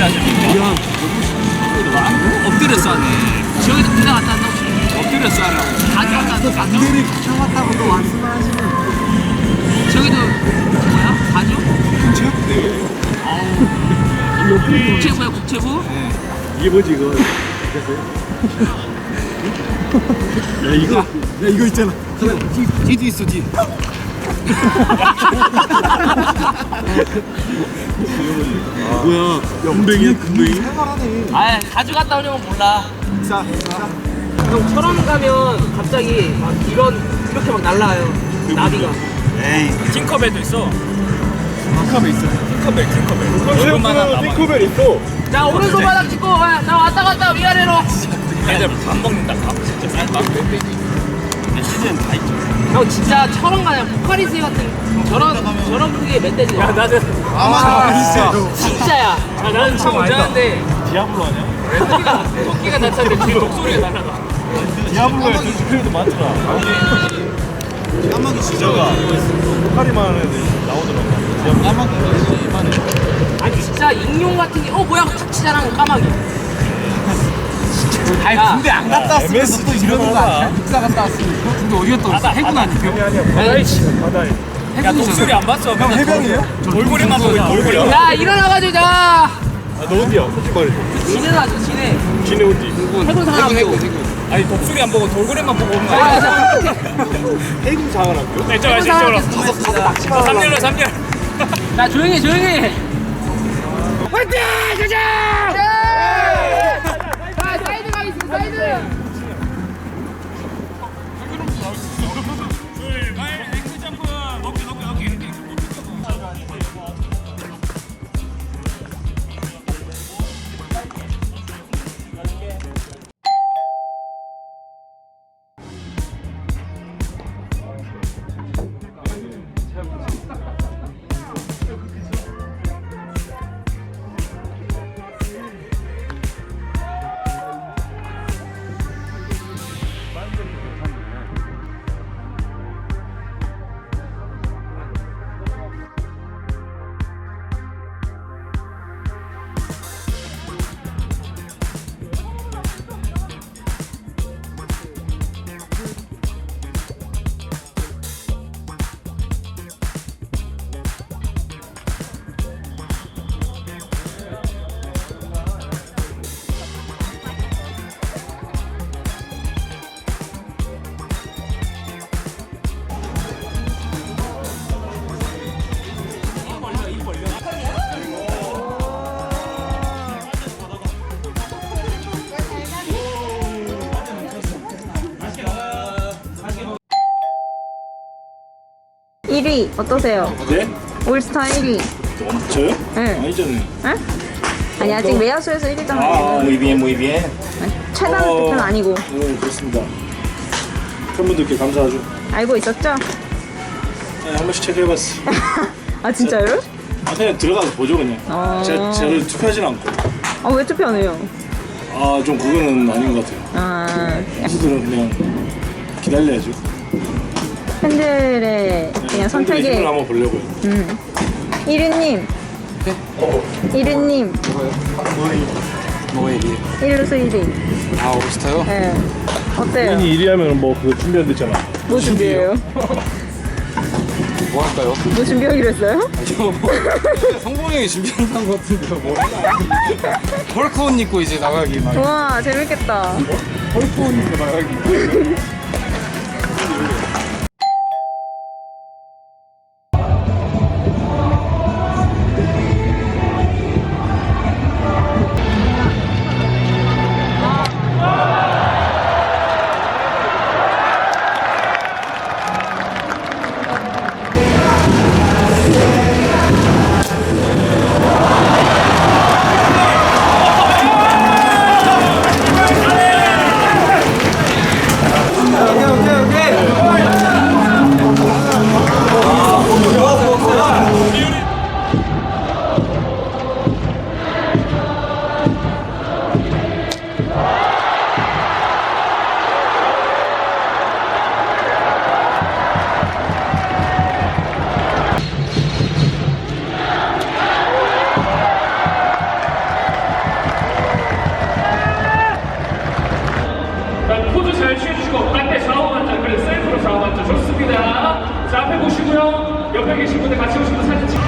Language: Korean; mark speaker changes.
Speaker 1: 진짜 재밌다.
Speaker 2: 엎드려 쏴네. 저기도 부자 갔다 왔나 혹시? 엎드려 쏴라고. 가져 갔다 왔나? 반대를
Speaker 3: 붙여봤다고 또 말씀하시면
Speaker 2: 저기도 뭐야? 가죠?
Speaker 4: 체육대회
Speaker 2: 국채부야 국채부?
Speaker 4: 이게 뭐지 이거? 야 이거 야 이거
Speaker 3: 있잖아
Speaker 5: 뒤도 있어 뒤.
Speaker 4: 뭐야 금뱅이야 금뱅이
Speaker 2: 아 가져갔다 오려면 몰라.
Speaker 3: 싸형
Speaker 2: 철원 가면 갑자기 막 이런 이렇게 막 날라요. 나비가.
Speaker 3: 에이
Speaker 1: 팅커벨도 있어.
Speaker 3: 컵에 있어
Speaker 1: 팅커벨, 팅커벨. 얼마나 남아? 팅커벨
Speaker 4: 있어
Speaker 2: 자 오른손 바닥 찍고 와, 자 왔다 갔다 위아래로.
Speaker 1: 애들 밥 먹는다. 밥 진짜 쌀밥.
Speaker 3: 시즌 다 있죠
Speaker 2: 형 진짜 철원 가면 포카리스 같은 저런 저런 크기의 멧돼지. 야 나는 아마 진짜야. 아, 나는 참 못하는데
Speaker 4: 디아블로 아니야?
Speaker 2: 토끼가 토끼가 나타나는데 뒤에 독소리가 날아가.
Speaker 3: 디아블로에
Speaker 4: 스크린도 많더라
Speaker 3: 까마귀 진짜가
Speaker 4: 포카리만 하는 애들 나오더라고
Speaker 3: 까마귀만
Speaker 1: 해
Speaker 2: 아니 진짜 익룡 같은 게 어 뭐야 탁 치자랑 까마귀. 아니 군대
Speaker 3: 안 갔다 MS 또 이러는 거 아니야?
Speaker 4: 국사
Speaker 5: 갔다 왔으면 군대 어디가
Speaker 1: 또 해군 아니에요?
Speaker 2: 야
Speaker 1: 해군 독수리 안 봤어? 형 해병이에요? 돌고래만 보고 있어, 돌고래. 야
Speaker 2: 일어나가지고 자 아,
Speaker 4: 너 어디야? 솔직히 말해
Speaker 2: 지네라죠 지네.
Speaker 4: 지네 어디?
Speaker 2: 해군 사람 해군
Speaker 1: 아니 독수리 안 보고 돌고래만 보고 오는 아, 거야.
Speaker 2: 자,
Speaker 4: 해군 장관학교? 네,
Speaker 1: 저 해군 이쪽으로. 사람
Speaker 2: 저 3년로
Speaker 1: 3년.
Speaker 2: 자 조용히 해, 조용히. 해. 화이팅 가자. 자 사
Speaker 5: 1위 어떠세요?
Speaker 4: 네?
Speaker 5: 올스타 1위.
Speaker 4: 저요?
Speaker 5: 응.
Speaker 4: 아니잖아요.
Speaker 5: 응?
Speaker 4: 아니 아직
Speaker 5: 외야수에서 1위잖아요. 아, muy
Speaker 4: bien, muy
Speaker 5: 최다는 어, 득표는 아니고
Speaker 4: 네, 그렇습니다. 팬분들께 감사하죠.
Speaker 5: 알고 있었죠?
Speaker 4: 네, 한 번씩 체크해봤어.
Speaker 5: 아 진짜요?
Speaker 4: 아, 그냥 들어가서 보죠, 그냥.
Speaker 5: 어. 제, 저를
Speaker 4: 투표하진 않고.
Speaker 5: 어, 아왜 투표 안 해요?
Speaker 4: 아, 좀 그거는 아닌 것 같아요.
Speaker 5: 아
Speaker 4: 선수들은 그냥 기다려야죠.
Speaker 5: 팬들의 그냥 선택에
Speaker 4: 한번 보려고요
Speaker 5: 음. 1위님 네? 1위님 뭐에 비해? 1루수 1위 아 올스타요? 네. 어때요?
Speaker 4: 1위 하면 뭐 그거 준비한댔잖아 뭐 준비해요?
Speaker 5: 뭐 할까요? 뭐 준비하기로 했어요? 저 뭐, 성봉이 형이 준비한다는 것 같은데요 뭐 헐크 옷 입고 이제 나가기 막와 재밌겠다 헐크 옷 입고 나가기
Speaker 1: 포즈 잘 취해주시고, 앞에 좌우 앉아. 그래, 셀프로 좌우 앉아. 좋습니다. 자, 앞에 보시고요. 옆에 계신 분들 같이 오시면 사진 찍